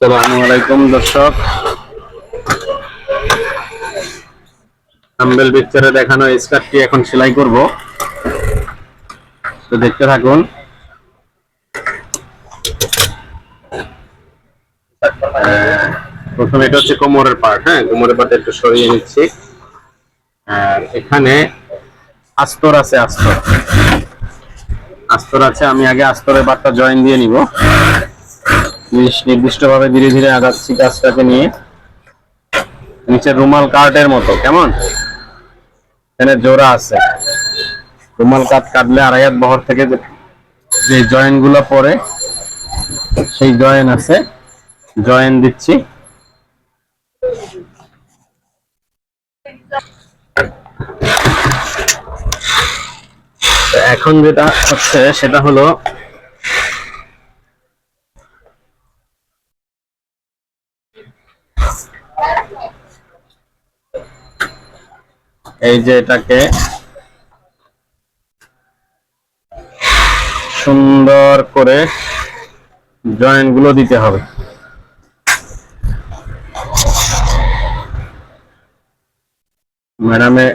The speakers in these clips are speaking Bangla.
আলাইকুম, দর্শক। আম্বেল পিকচারে দেখানো স্কার্টটি এখন সেলাই করব। তো দেখতে থাকুন। প্রথমে এটা হচ্ছে কোমরের পার্ট হ্যাঁ? কোমরের পার্ট একটু সরিয়ে নিচ্ছি। আর এখানে আস্তর আছে, আস্তর। আস্তর আছে, আমি আগে আস্তরের পার্টটা জয়েন দিয়ে নিব। নির্দিষ্ট ভাবে ধীরে ধীরে আগাচ্ছি কাজটাকে নিয়ে। নিচে রুমাল কার্টের মতো, কেমন? এখানে জোড়া আছে। রুমাল কাট কাটলে আড়াই হাত বহর থেকে যে- যে জয়েনগুলো পড়ে, সেই জয়েন আছে। জয়েন দিচ্ছি। এখন যেটা হচ্ছে, সেটা হলো এই যে এটাকে সুন্দর করে জয়েন্টগুলো দিতে হবে। ম্যাডামে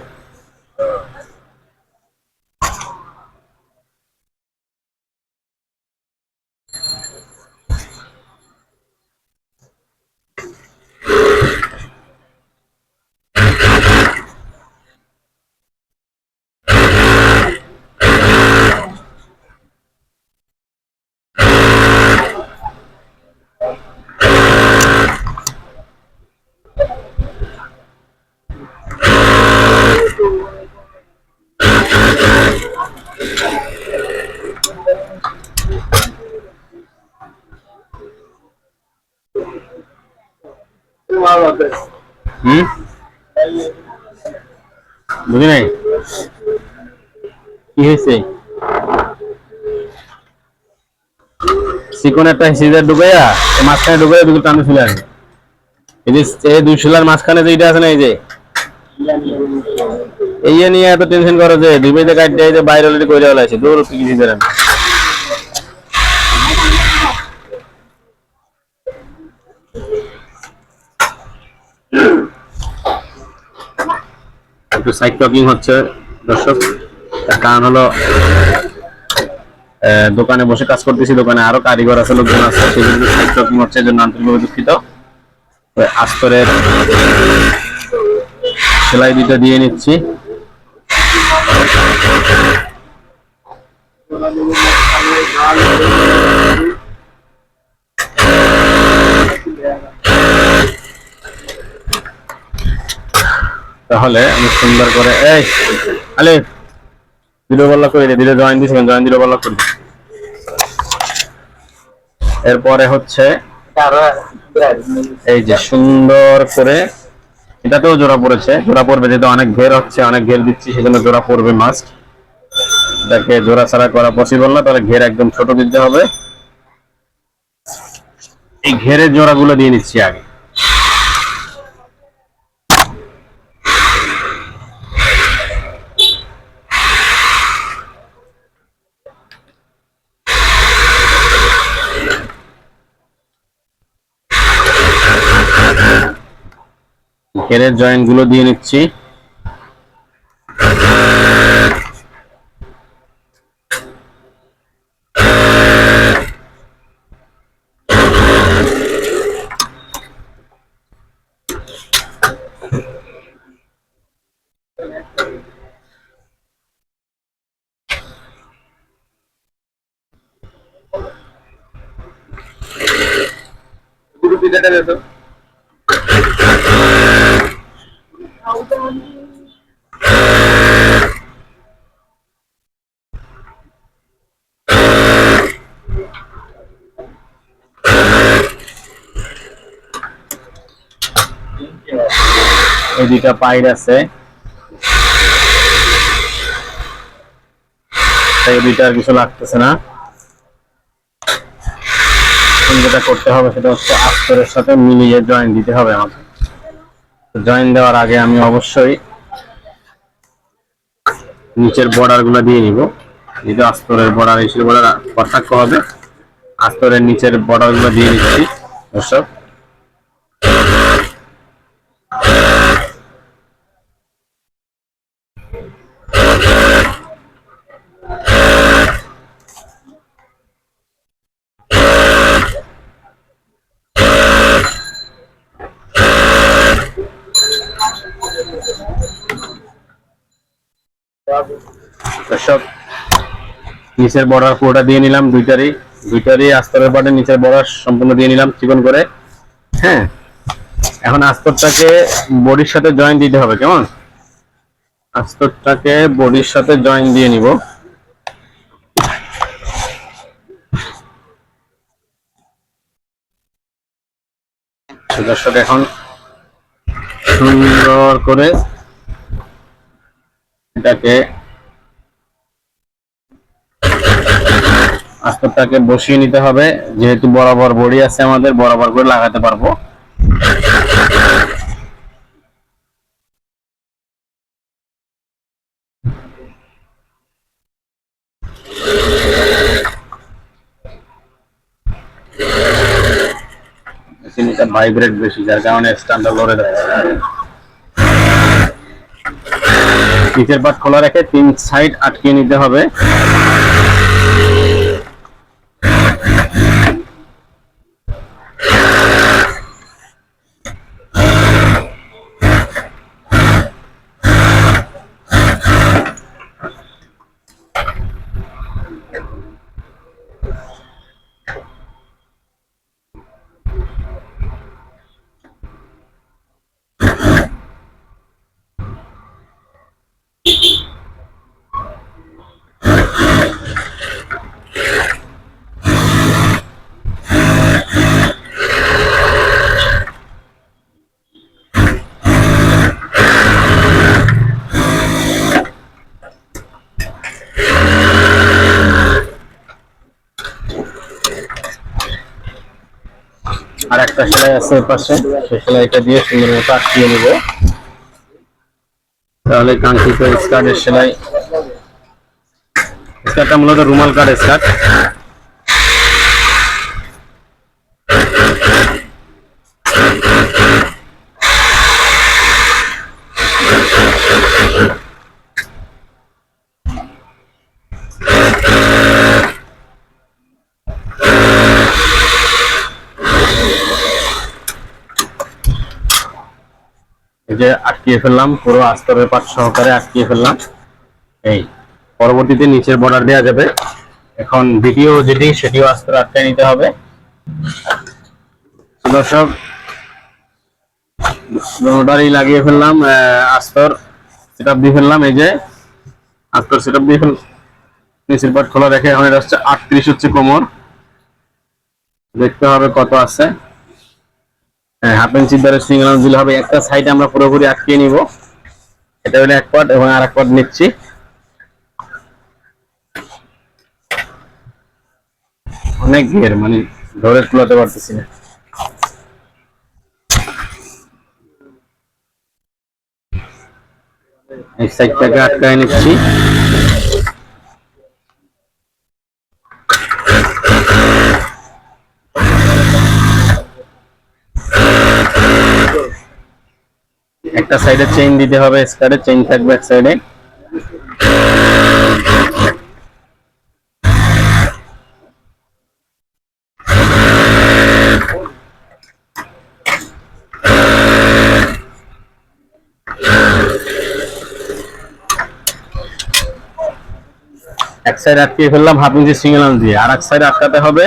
বুঝি নাই? কি হয়েছে চিকন একটা সিজার এই মাঝখানে ঢুকাইয়া দুটো টানে ফেলে আসবে এই যে, এই দুই শিলার মাঝখানে যে এটা আছে না, এই যে? এই নিয়ে এত টেনশন করো যে ডুবাইতে কাটতে এই যে বাইরে অলরেডি কইরা হলো আছে দূর কি কিছু দেন একটু সাইড টকিং হচ্ছে। দর্শক, তার কারণ হলো দোকানে বসে কাজ করতেছি, দোকানে আরও কারিগর আছে, লোকজন আছে, সেই জন্য সাইড টকিং হচ্ছে, এই জন্য আন্তরিকভাবে দুঃখিত। আস্তরের সেলাই দুটো দিয়ে নিচ্ছি। তাহলে আমি সুন্দর করে, এই আলে দিলো বল্লা করে দে দিলে জয়েন দিয়েছিলেন জয়েন দিলো বল্লা করে। এরপরে হচ্ছে এই যে সুন্দর করে, এটাতেও জোড়া পড়েছে, জোড়া পড়বে যেহেতু অনেক ঘের হচ্ছে, অনেক ঘের দিচ্ছি, সেজন্য জোড়া পড়বে মাস্ট এটাকে জোড়া ছাড়া করা পসিবল না, তাহলে ঘের একদম ছোট দিতে হবে। এই ঘেরের জোড়াগুলো দিয়ে নিচ্ছি আগে। ঘেরের জয়েন্টগুলো দিয়ে নিচ্ছি। এই দুইটা পাইর আছে। এই দুইটা আর কিছু লাগতেছে না। যেটা করতে হবে সেটা হচ্ছে আস্তরের সাথে মিলিয়ে জয়েন দিতে হবে আমাকে। জয়েন দেওয়ার আগে আমি অবশ্যই নিচের বর্ডারগুলো দিয়ে নিব। যেহেতু আস্তরের বর্ডার এসে বর্ডার পার্থক্য হবে। আস্তরের নিচের বর্ডারগুলো দিয়ে নিচ্ছি দর্শক। দর্শক নিচের বর্ডার পুরোটা দিয়ে নিলাম, দুইটারই দুইটারই আস্তরের পাটে নিচের বর্ডার সম্পূর্ণ দিয়ে নিলাম চিকন করে। হ্যাঁ এখন আস্তরটাকে বডির সাথে জয়েন দিতে হবে, কেমন? আস্তরটাকে বডির সাথে জয়েন দিয়ে নিব। দর্শক, এখন সুন্দর করে এটাকে আস্তরটাকে বসিয়ে নিতে হবে। যেহেতু বরাবর বড়ি আছে আমাদের, বরাবর করে লাগাতে পারব। ভাইব্রেট বেশি, যার কারণে স্ট্যান্ডার্ড লড়ে যাচ্ছে। নিচের পাট খোলা রেখে তিন সাইড আটকে নিতে হবে আর একটা সেলাই আছে পাশে। সেই সেলাইটা দিয়ে সুন্দর মতো আটকিয়ে নেব। তাহলে কাঙ্ক্ষিত স্কার্টের সেলাই স্কার্টটা মূলত রুমাল কার্ড স্কার্ট। যে আটকিয়ে ফেললাম, পুরো আস্তরের পাট সহকারে আটকিয়ে ফেললাম। এই, পরবর্তীতে নিচের বর্ডার দেওয়া যাবে। এখন দ্বিতীয় যেটি, সেটিও আস্তর আটকে নিতে হবে। দর্শক দুটারই লাগিয়ে ফেললাম আস্তর সেট দিয়ে ফেললাম। এই যে, আস্তর সেট আপ দিয়ে ফেল নিচের পাট খোলা রেখে এখন এটা হচ্ছে আটত্রিশ হচ্ছে কোমর। দেখতে হবে কত আছে। হাফ ইঞ্চি ধরে সিঙ্গেল দিলে হবে। একটা সাইড আমরা পুরোপুরি আটকিয়ে নিব। এটা হলো এক পার্ট এবং আর এক পার্ট নিচ্ছি। অনেক ঘের মানে ধরে তুলাতে পারতেছি না। এই সাইডটাকে আটকায় নিচ্ছি। একটা সাইডে চেইন দিতে হবে, স্কার্টে চেইন থাকবে এক সাইডে। এক সাইড আটকে ফেললাম, হাফ ইঞ্চি সিঙ্গেল দিয়ে আর এক সাইড আটকাতে হবে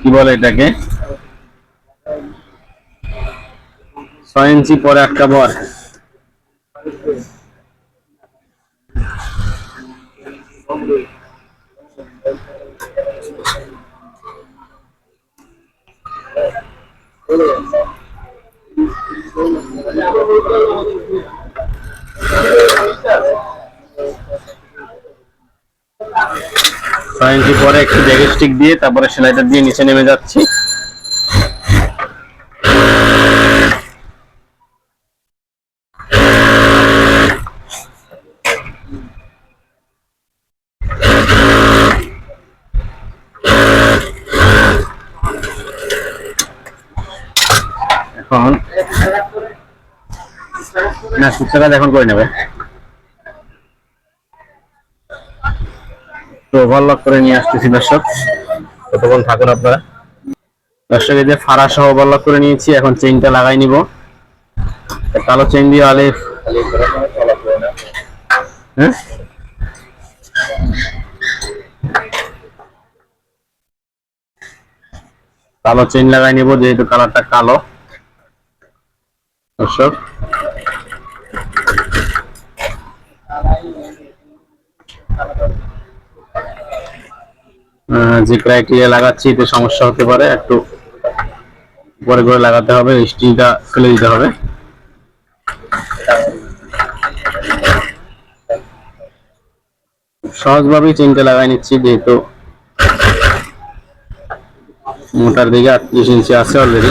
কি বলে এটাকে? ছয় ইঞ্চি পরে একটা কি। ছয় ইঞ্চি পরে একটু ব্যাগের স্টিক দিয়ে তারপরে সেলাইটা দিয়ে নিচে নেমে যাচ্ছি এখন। না সুচ্চাকাজ এখন করে নেবে। তো ওভারলক করে নিয়ে আসতেছি দর্শক। কতক্ষণ থাকুন আপনারা? দর্শক, এই যে ফাড়া সহ ওভারলক করে নিয়েছি, এখন চেইনটা লাগাই নিব। কালো চেইন দিয়ে আলিফ হ্যাঁ? কালো চেন লাগাই নিব, যেহেতু কালারটা কালো। দর্শক আহ, যে ক্রাইটেরিয়া লাগাচ্ছি এতে সমস্যা হতে পারে। একটু পরে করে লাগাতে হবে স্টিলটা ফেলে দিতে হবে। সহজভাবেই চেনটা লাগাই নিচ্ছি যেহেতু মোটার দিকে আটত্রিশ ইঞ্চি আছে অলরেডি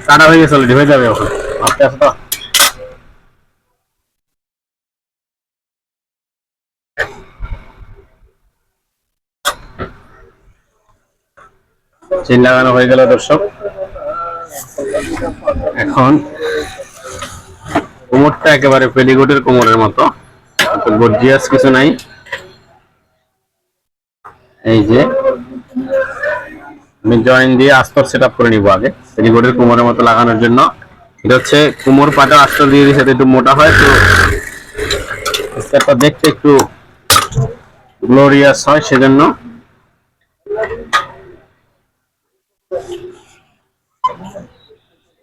কাটা হয়ে গেছে হয়ে যাবে এখন। আস্তে আস্তে লাগানো হয়ে গেল দর্শক। এখন কোমরটা একেবারে পেলিগোটের কোমরের মতো। গর্জিয়াস কিছু নাই। এই যে আমি জয়েন দিয়ে আস্তর সেট আপ করে নিব আগে। পেলিগোটের কোমরের মতো লাগানোর জন্য। এটা হচ্ছে কোমর পাটা আস্তর দিয়ে সাথে একটু মোটা হয়, তো স্টেপটা দেখতে একটু গ্লোরিয়াস হয় সেজন্য।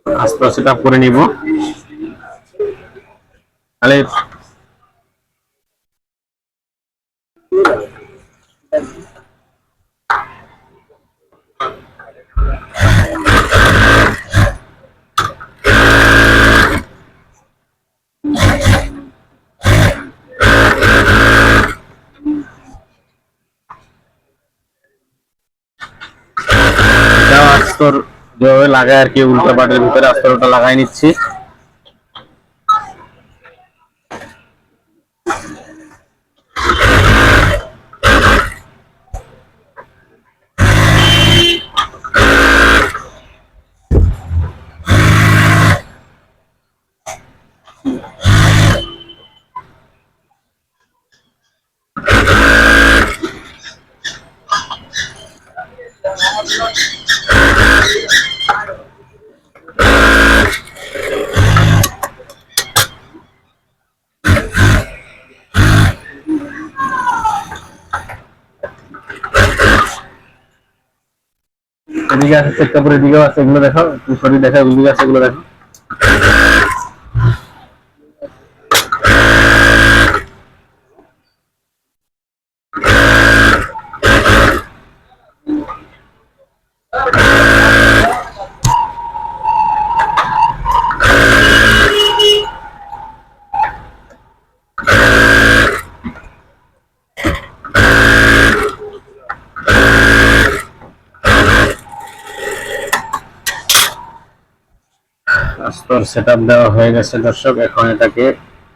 আস্তর সেট করে নিব। তাহলে আস্তর যেভাবে লাগায় আর কি উল্টা পাটের ভিতরে আস্তরটা লাগাই নিচ্ছি। এদিকে আছে, চেক কাপড় এদিকেও আছে, এগুলো দেখো তুমি শরীর দেখা ওদিকে আছে, এগুলো দেখো সেট দেওয়া হয়ে গেছে, দর্শক, এখন এটাকে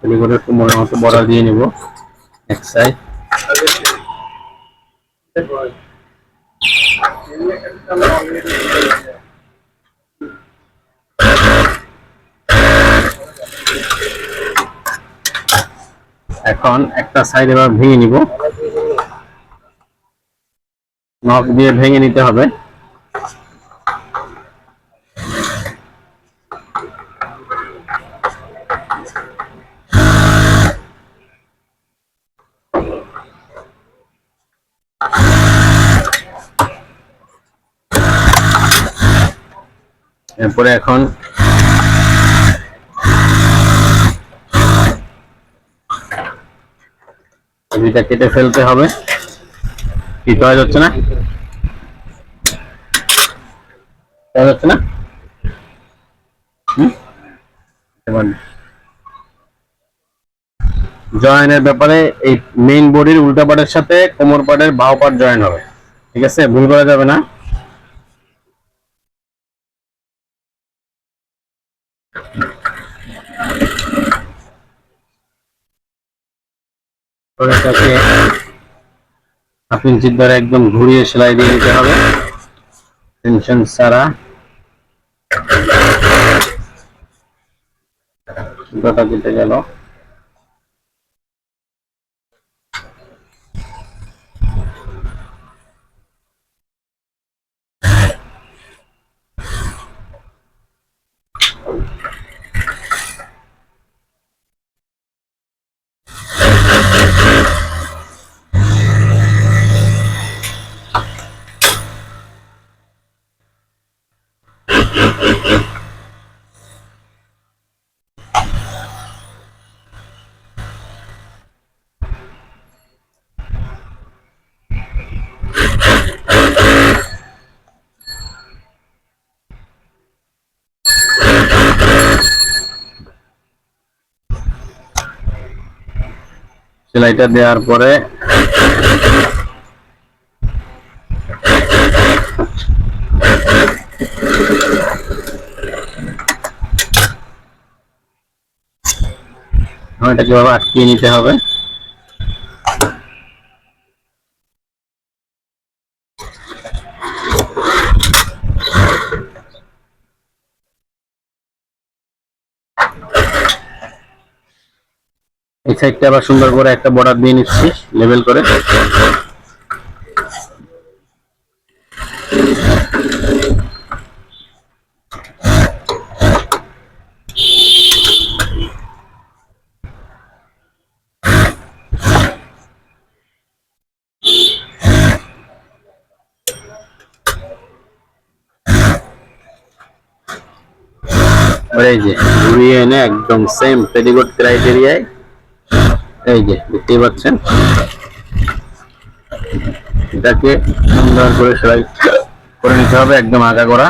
টেলিগোডের কোমরের মতো বড়া দিয়ে নিব, এক সাইড এখন একটা সাইড এবার ভেঙে নিব। নখ দিয়ে ভেঙে নিতে হবে। এরপরে এখন দুইটা কেটে ফেলতে হবে। কি করা যাচ্ছে না? করা যাচ্ছে না? জয়েনের ব্যাপারে এই মেইন বডির উল্টা পাটের সাথে কোমর পাটের বাউ পাট জয়েন হবে। ঠিক আছে? ভুল করা যাবে না। এটাকে হাফ ইঞ্চির দ্বারা একদম ঘুরিয়ে সেলাই দিয়ে দিতে হবে। টেনশন ছাড়া। সুতাটা কেটে গেল। সেলাইটা দেওয়ার পরে এটাকে আটকিয়ে নিতে হবে। এই সাইডটা আবার সুন্দর করে একটা বর্ডার দিয়ে নিচ্ছি লেভেল করে। এই যে ঘুরিয়ে এনে একদম সেম পেডিকোট ক্রাইটেরিয়ায় এই যে দেখতেই পাচ্ছেন? এটাকে সুন্দর করে সেলাই করে নিতে হবে একদম আগা করা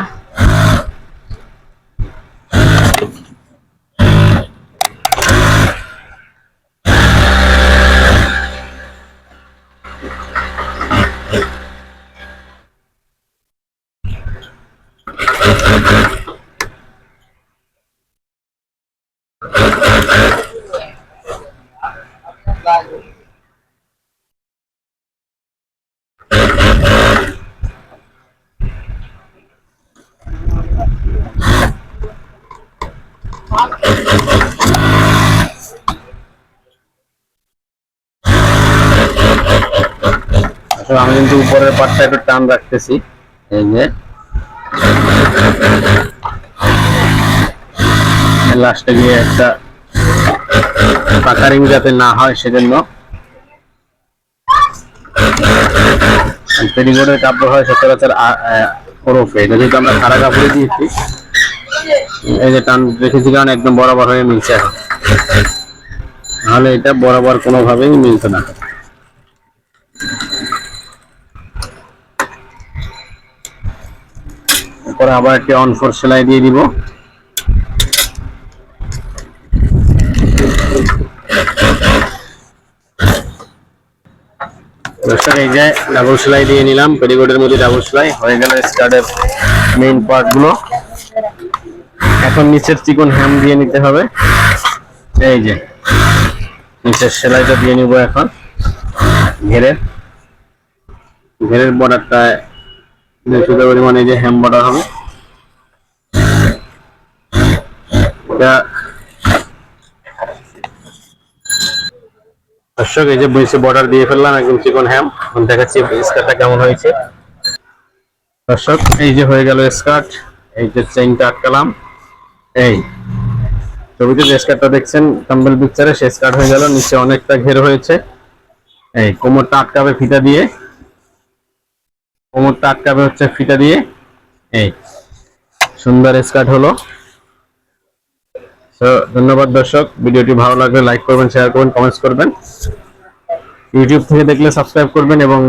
আমি কিন্তু উপরের পাটটা একটু টান রাখতেছি। এই যে। লাস্টে গিয়ে একটা পাকারিং যাতে না হয় সেজন্য। পেরিগোডের কাপড় হয় সচরাচর ওরফে। এটা যেহেতু আমরা খাড়া কাপড়ে দিয়েছি, এই যে টান রেখেছি কারণ একদম বরাবর হয়ে মিলছে নাহলে এটা বরাবর কোনোভাবেই মিলছে না। পরে আবার একটি অন ফোর সেলাই দিয়ে দিব। এই যে ডাবল সেলাই দিয়ে নিলাম, পেটিকোটের মধ্যে ডাবল সেলাই। হয়ে গেল স্কার্টের মেইন পার্টগুলো। এখন নিচের চিকন হ্যাম দিয়ে নিতে হবে। এই যে, নিচের সেলাইটা দিয়ে নিব এখন। ঘেরের। ঘেরের বর্ডারটা দুশো পরিমাণে যে হ্যাম বর্ডার হবে দর্শক, এই যে বুঝছে বর্ডার দিয়ে ফেললাম একদম চিকন হ্যাম দেখাচ্ছি স্কার্টটা কেমন হয়েছে। দর্শক, এই যে হয়ে গেল স্কার্ট এই যে চেইনটা আটকালাম। এই ছবিতে যে স্কার্টটা দেখছেন টাম্বেল পিকচারে সেই স্কার্ট হয়ে গেল, নিচে অনেকটা ঘের হয়েছে। এই কোমরটা আটকাবে ফিতা দিয়ে। কোমরটা আটকাবে হচ্ছে ফিতা দিয়ে। এই, সুন্দর স্কার্ট হলো। ধন্যবাদ দর্শক, ভিডিওটি ভালো লাগলে লাইক করবেন শেয়ার করবেন কমেন্টস করবেন। ইউটিউব থেকে দেখলে সাবস্ক্রাইব করবেন এবং